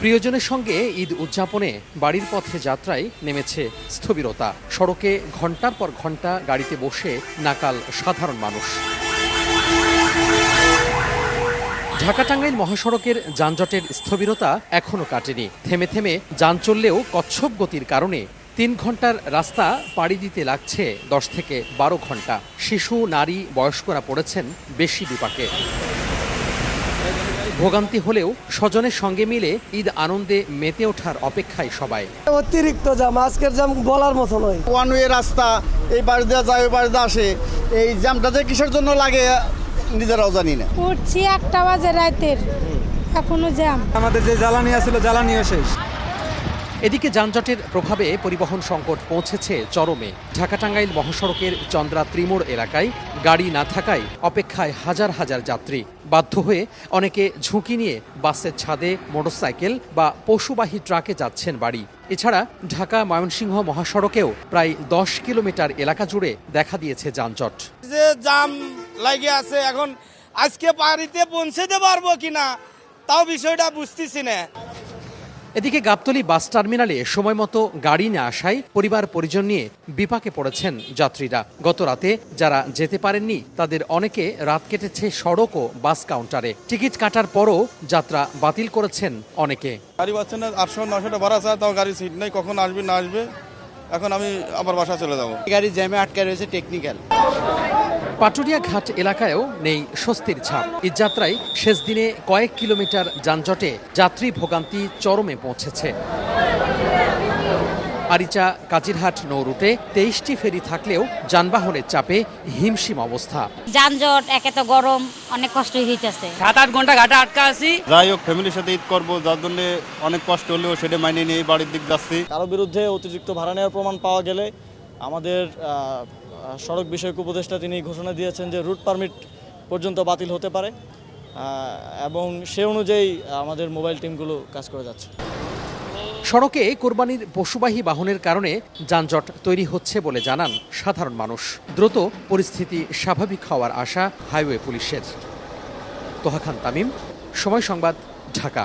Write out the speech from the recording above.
প্রিয়জনের সঙ্গে ঈদ উদযাপনে বাড়ির পথে যাত্রায় নেমেছে স্থবিরতা। সড়কে ঘণ্টার পর ঘণ্টা গাড়িতে বসে নাকাল সাধারণ মানুষ। ঢাকা টাঙ্গাইল মহাসড়কের যানজটের স্থবিরতা এখনও কাটেনি। থেমে থেমে যান চললেও কচ্ছপ গতির কারণে তিন ঘণ্টার রাস্তা পাড়ি দিতে লাগছে দশ থেকে বারো ঘণ্টা। শিশু নারী বয়স্করা পড়েছেন বেশি বিপাকে। ভোগান্তি হলেও স্বজনের সঙ্গে মিলে ঈদ আনন্দে মেতে ওঠার অপেক্ষায় সবাই। অতিরিক্ত জাম আজকের জাম বলার মতো নয়। ওয়ান ওয়ে রাস্তা এই বাড়ি দিয়ে যায় ওই বাড়ি দিয়ে আসে। এই জ্যামটা যে কিসের জন্য লাগে নিজেরাও জানি না। উঠছি একটা বাজে রাতের এখনও জ্যাম আমাদের যে জ্বালানি আছিল জ্বালানিও শেষ। এদিকে যানজটের প্রভাবে পরিবহন সংকট পৌঁছেছে চরমে। ঢাকা টাঙ্গাইল মহাসড়কের চন্দ্রা ত্রিমোড় এলাকায় গাড়ি না থাকায় অপেক্ষায় হাজার হাজার যাত্রী। বাধ্য হয়ে অনেকে ঝুঁকি নিয়ে বাসের ছাদে মোটরসাইকেল বা পশুবাহী ট্রাকে যাচ্ছেন বাড়ি। এছাড়া ঢাকা ময়মনসিংহ মহাসড়কেও প্রায় দশ কিলোমিটার এলাকা জুড়ে দেখা দিয়েছে যানজট। যে জাম লাগে আছে, এখন আজকে বাড়িতে পৌঁছতে পারব কিনা, তাও বিষয়টা বুঝতেছি না। এদিকে গাবতলী বাস টার্মিনালে সময় মতো গাড়ি না আসায় পরিবার পরিজন নিয়ে বিপাকে পড়েছেন যাত্রীরা। গত রাতে যারা যেতে পারেননি তাদের অনেকে রাত কেটেছে সড়ক ও বাস কাউন্টারে। টিকিট কাটার পরও যাত্রা বাতিল করেছেন অনেকে। গাড়ি পাচ্ছে না আটশো নশোটা ভাড়া চায় তাও গাড়ি সিট নেই কখন আসবে না আসবে? এখন আমি আবার বাসা চলে যাব। গাড়ি জ্যামে আটকে রয়েছে টেকনিক্যাল পাটুরিয়া ঘাট এলাকায়ও নেই স্বস্তির ছাপ। ঈদযাত্রায় শেষ দিনে কয়েক কিলোমিটার যানজটে যাত্রী ভোগান্তি চরমে পৌঁছেছে। আরিচা কাজিরহাট নৌ রুটে তেইশটি ফেরি থাকলেও যানবাহনের চাপে হিমশিম অবস্থা। যানজট একে তো গরম অনেক কষ্ট হইতেছে। সাত আট ঘণ্টা ঘাটে আটকা আছি। যাই হোক ফ্যামিলির সাথে ঈদ করব যার জন্য অনেক কষ্ট হলেও সেটা মাইনে নিয়ে বাড়ির দিক যাচ্ছি। কারও বিরুদ্ধে অতিরিক্ত ভাড়া নেওয়ার প্রমাণ পাওয়া গেলে আমাদের সড়ক বিষয়ক উপদেষ্টা তিনি ঘোষণা দিয়েছেন যে রুট পারমিট পর্যন্ত বাতিল হতে পারে এবং সে অনুযায়ী আমাদের মোবাইল টিমগুলো কাজ করে যাচ্ছে। সড়কে কোরবানির পশুবাহী বাহনের কারণে যানজট তৈরি হচ্ছে বলে জানান সাধারণ মানুষ। দ্রুত পরিস্থিতি স্বাভাবিক হওয়ার আশা হাইওয়ে পুলিশের। তোহা খান তামিম, সময় সংবাদ, ঢাকা।